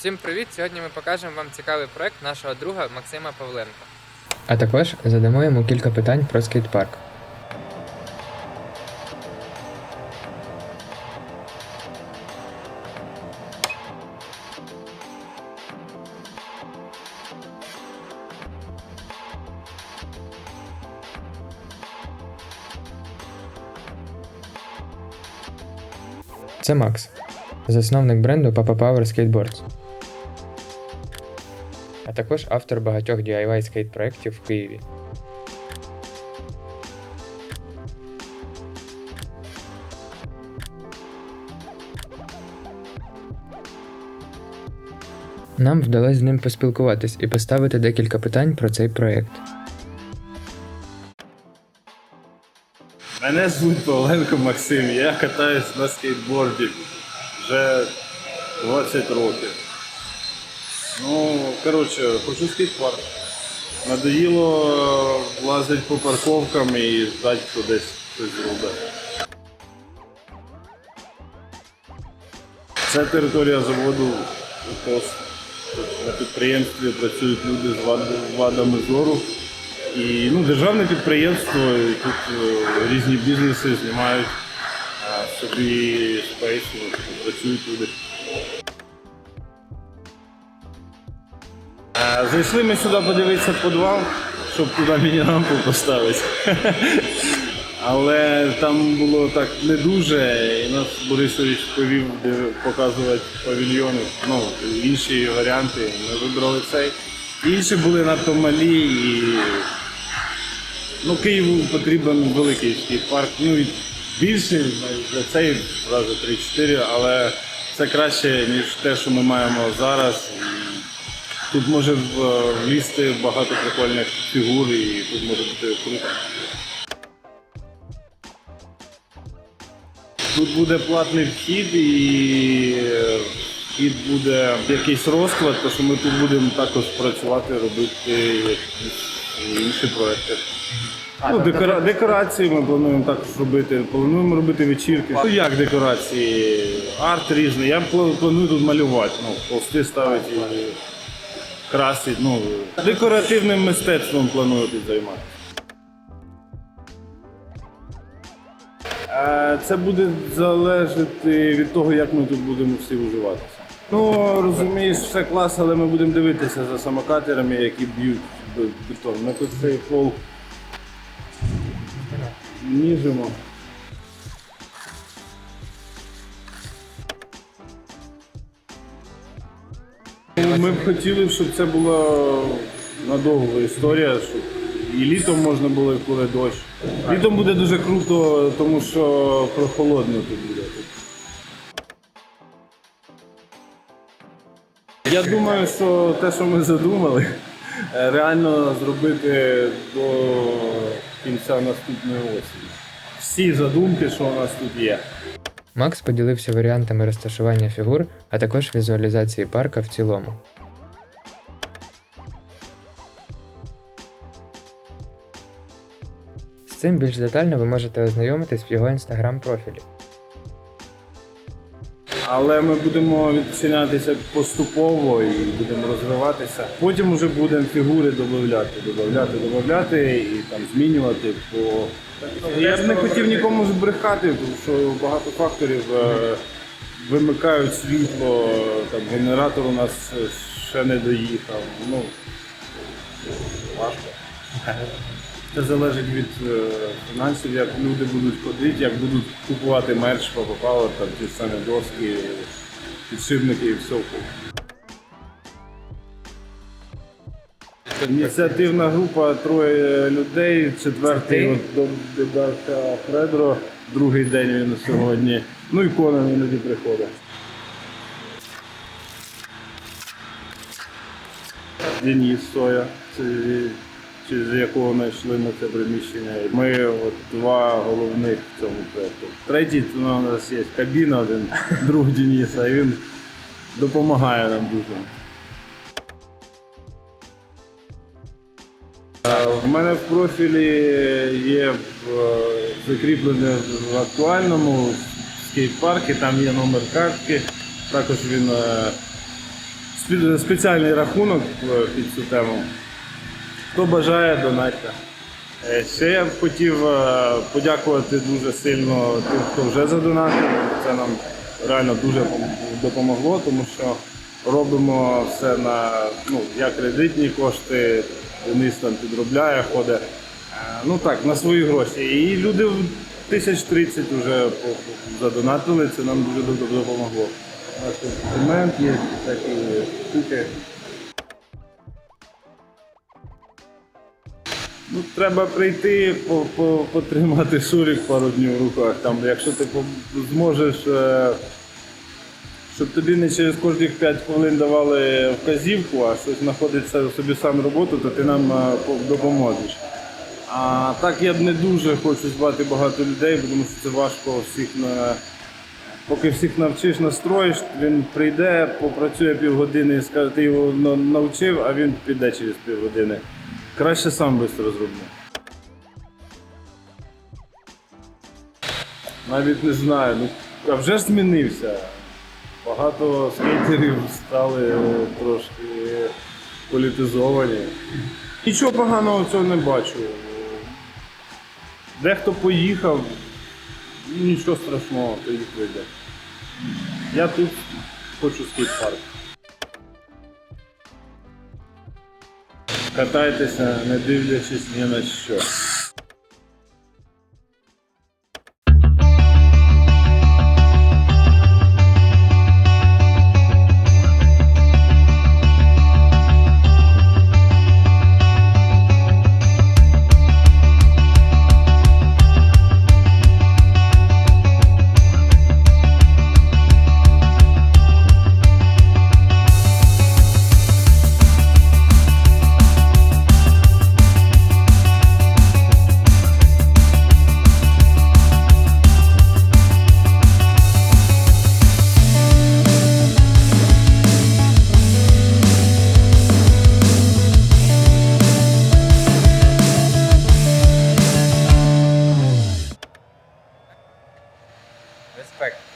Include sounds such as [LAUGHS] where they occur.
Всім привіт! Сьогодні ми покажемо вам цікавий проект нашого друга Максима Павленка. А також задамо йому кілька питань про скейт-парк. Це Макс, засновник бренду Papa Power Skateboards, а також автор багатьох DIY скейт проєктів в Києві. Нам вдалося з ним поспілкуватись і поставити декілька питань про цей проєкт. Мене звуть Павленко Максим, я катаюсь на скейтборді вже 20 років. Ну, коротше, хочу скейтпарк. Надоїло лазити по парковкам і ждати, хто десь щось зробить. Це територія заводу УТОС. На підприємстві працюють люди з вад- вадами зору. І ну, державне підприємство, і тут е, різні бізнеси знімають е, собі спейс, працюють люди. Зайшли ми сюди подивитися підвал, щоб туди міні-рампу поставити. Але там було так не дуже, і нас Борисович повів показувати павільйони, ну, інші варіанти. Ми вибрали цей. Інші були надто малі і Ну, Києву потрібен великий скейт-парк. Ну, і більший за цей рази 3-4, але це краще, ніж те, що ми маємо зараз. Тут може влізти багато прикольних фігур і тут може бути круто. Тут буде платний вхід і е, вхід буде якийсь розклад, тому що ми тут будемо також працювати, робити якісь інші проекти. Ну, декора... Декорації ми плануємо також робити. Плануємо робити вечірки. Ну як декорації? Арт різний. Я планую тут малювати. Ну, холсти ставити і красити. Ну, декоративним мистецтвом планую тут займатися. Е, Це буде залежати від того, як ми тут будемо всі уживатися. Ну, розумієш, все клас, але ми будемо дивитися за самокатерами, які б'ють бетон. Ми тут цей пол ніжимо. Ну, Ми б хотіли, щоб це була надовга історія, щоб і літом можна було, і коли дощ. Літом буде дуже круто, тому що прохолодно тут буде. Я думаю, що те, що ми задумали, [LAUGHS] реально зробити до кінця наступної осені. Всі задумки, що у нас тут є. Макс поділився варіантами розташування фігур, а також візуалізації парка в цілому. З цим більш детально ви можете ознайомитись в його інстаграм-профілі. Але ми будемо відчинятися поступово і будемо розвиватися. Потім вже будемо фігури додати, додати, додати і там змінювати. Бо я б не хотів нікому збрехати, тому що багато факторів е, вимикають світло, там генератор у нас ще не доїхав. Ну важко. Це залежить від е, фінансів, як люди будуть ходити, як будуть купувати мерч Power, там ті самі доски, підшипники і все. Ініціативна група троє людей. Четвертий от до- додався Фредро, другий день він сьогодні. Ну і Конан іноді приходить. Деніс Соя, це, через якого ми йшли на це приміщення. Ми от два головних в цьому проєкті. Третій це у нас є кабіна, один [LAUGHS] друг Дениса, і він допомагає нам дуже. У мене в профілі є е, закріплене в актуальному скейт-парку, там є номер картки. Також він е, спеціальний рахунок е, під цю тему. Хто бажає, донатьте. Е, Ще я б хотів е, подякувати дуже сильно тим, хто вже задонатив. Це нам реально дуже допомогло, тому що робимо все на ну, як кредитні кошти, Денис там підробляє, ходить. Е, Ну так, на свої гроші. І люди в тисяч тридцять вже по- по- задонатили, це нам дуже допомогло. Тут цемент є, такі штуки. Ну, треба прийти, по, по, потримати шурик пару днів в руках. Там, якщо ти зможеш, е, щоб тобі не через кожних 5 хвилин давали вказівку, а щось знаходиться собі сам роботу, то ти нам е, по- допоможеш. А так я б не дуже хочу звати багато людей, тому що це важко всіх на. Поки всіх навчиш, настроїш, він прийде, попрацює півгодини і скаже, ти його навчив, а він піде через півгодини. Краще сам швидко зроблю. Навіть не знаю. Ну, а вже ж змінився. Багато скейтерів стали трошки політизовані. Нічого поганого в цьому не бачу. Дехто поїхав, ну, нічого страшного, то їх вийде. Я тут хочу скейт-парк. Катайтеся, не дивлячись ні на що. respect.